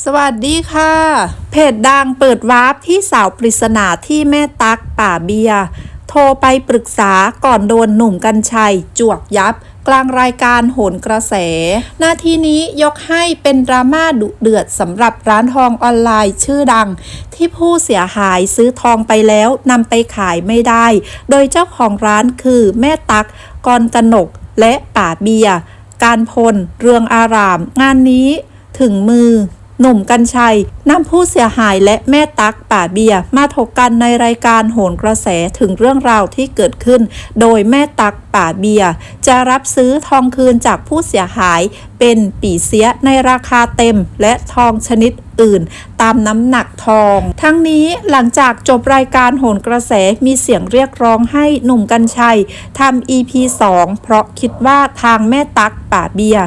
สวัสดีค่ะ เพจดังเปิดวาร์ปที่สาวปริศนาที่แม่ตักป่าเบีย โทรไปปรึกษาก่อนโดนหนุ่มกัญชัย จวกยับ กลางรายการโหนกระแสหน้าที่นี้ยกให้เป็นดราม่าดุเดือดสำหรับร้านทองออนไลน์ชื่อดัง ที่ผู้เสียหายซื้อทองไปแล้วนำไปขายไม่ได้ โดยเจ้าของร้านคือแม่ตักกรกนก และป่าเบีย การพล เรืองอาราม งานนี้ถึงมือ หนุ่มกัญชัยนำผู้เสียหายและแม่ตักป่าเบียมาถกกันในรายการโหนกระแสถึงเรื่องราวที่เกิดขึ้น โดยแม่ตักป่าเบียจะรับซื้อทองคืนจากผู้เสียหายเป็นปีเสียในราคาเต็มและทองชนิดอื่น ตามน้ำหนักทอง ทั้งนี้หลังจากจบรายการโหนกระแสมีเสียงเรียกร้องให้หนุ่มกัญชัยทำ EP 2 เพราะคิดว่าทางแม่ตักป่าเบีย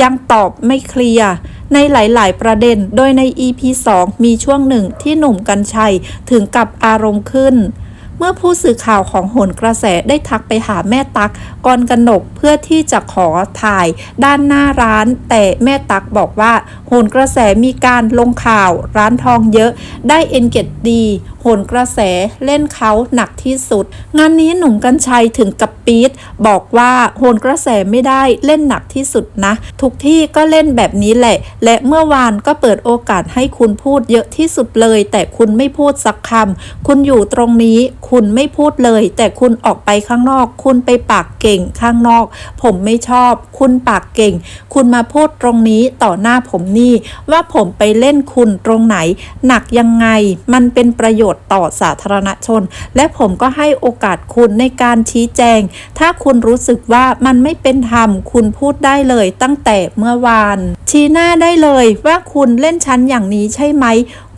ยังตอบไม่เคลียร์ ในหลาย ๆ ประเด็น โดยใน EP 2 มีช่วงหนึ่งที่หนุ่มกัญชัยถึงกับอารมณ์ขึ้น เมื่อผู้สื่อข่าวของโหนกระแสได้ทักไปหาแม่ตักกรกนกเพื่อที่จะขอถ่ายด้านหน้าร้าน แต่แม่ตักบอกว่าโหนกระแสมีการลงข่าวร้านทองเยอะได้เอ็นเกตดี หนกระแสเล่นเขาหนักที่สุด งานนี้หนุ่มกัญชัยถึงกับปี๊ดบอกว่าโหนกระแสไม่ได้เล่นหนักที่สุดนะ ทุกที่ก็เล่นแบบนี้แหละ และเมื่อวานก็เปิดโอกาสให้คุณพูดเยอะที่สุดเลย แต่คุณไม่พูดสักคำคุณอยู่ตรงนี้ คุณไม่พูดเลย แต่คุณออกไปข้างนอก คุณไปปากเก่งข้างนอก ผมไม่ชอบ คุณปากเก่ง คุณมาพูดตรงนี้ต่อหน้าผมนี่ ว่าผมไปเล่นคุณตรงไหน หนักยังไง มันเป็นประโยชน์ต่อสาธารณชน และผมก็ให้โอกาสคุณในการชี้แจง ถ้าคุณรู้สึกว่ามันไม่เป็นธรรม คุณพูดได้เลยตั้งแต่เมื่อวาน ชี้หน้าได้เลยว่าคุณเล่นชั้นอย่างนี้ใช่ไหม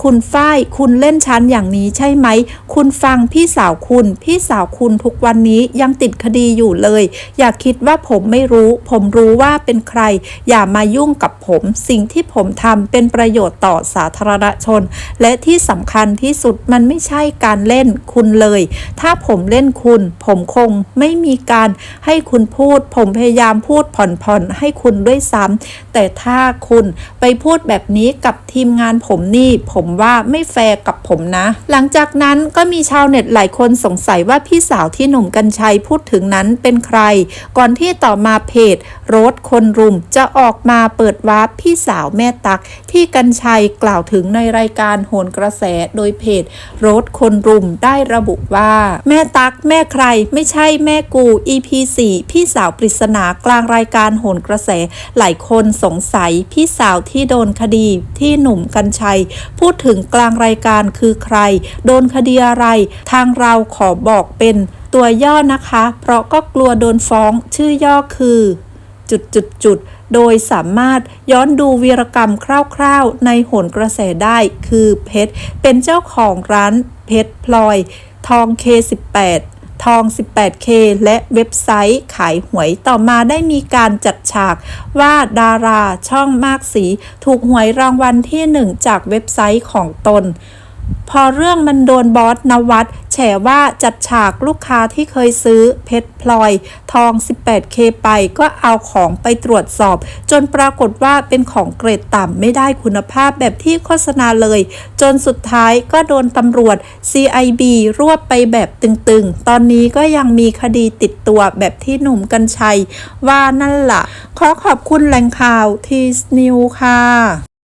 คุณฝ้ายคุณเล่นชั้นอย่างนี้ใช่ไหม คุณฟังพี่สาวคุณ พี่สาวคุณทุกวันนี้ยังติดคดีอยู่เลย อย่าคิดว่าผมไม่รู้ ผมรู้ว่าเป็นใคร อย่ามายุ่งกับผม สิ่งที่ผมทำเป็นประโยชน์ต่อสาธารณชน และที่สำคัญที่สุดมันไม่ใช่การเล่นคุณเลย ถ้าผมเล่นคุณ ผมคงไม่มีการให้คุณพูด ผมพยายามพูดผ่อนๆให้คุณด้วยซ้ำแต่ถ้าคุณไปพูดแบบนี้กับทีมงานผมนี่ ผมว่าไม่แฟร์กับผมนะ หลังจากนั้นก็มีชาวเน็ตหลายคนสงสัยว่าพี่สาวที่หนุ่มกัญชัยพูดถึงนั้นเป็นใคร ก่อนที่ต่อมาเพจโรสคนรุมจะออกมาเปิดวาร์ปพี่สาวแม่ตัก ที่กัญชัยกล่าวถึงในรายการโหนกระแสโดยเพจโรสคนรุมได้ระบุว่า แม่ตักแม่ใครไม่ใช่แม่กู EP 4พี่สาวปริศนากลางรายการโหนกระแส หลายคนสงสัยพี่สาวที่โดนคดีที่หนุ่มกัญชัย พูดถึงกลางรายการคือใคร โดนคดีอะไร ทางเราขอบอกเป็นตัวย่อนะคะ เพราะก็กลัวโดนฟ้องชื่อย่อคือ จุดจุดจุด โดยสามารถย้อนดูวีรกรรมคร่าวๆ ในโหนกระแสได้คือเพชร เป็นเจ้าของร้านเพชรพลอย ทอง K18 ทอง 18K และเว็บไซต์ขายหวย ต่อมาได้มีการจัดฉากว่าดาราช่องมากสี ถูกหวยรางวัลที่หนึ่งจากเว็บไซต์ของตน พอเรื่องมันโดนบอสนวัตแฉว่าจัดฉากลูกค้าที่เคยซื้อเพชรพลอย ทอง 18K ไปก็เอาของไปตรวจสอบ จนปรากฏว่าเป็นของเกรดต่ำไม่ได้คุณภาพแบบที่โฆษณาเลย จนสุดท้ายก็โดนตำรวจ CIB รวบไปแบบตึงๆ ตอนนี้ก็ยังมีคดีติดตัวแบบที่หนุ่มกัญชัย ว่านั่นล่ะ ขอขอบคุณแหล่งข่าวทีสนิวค่ะ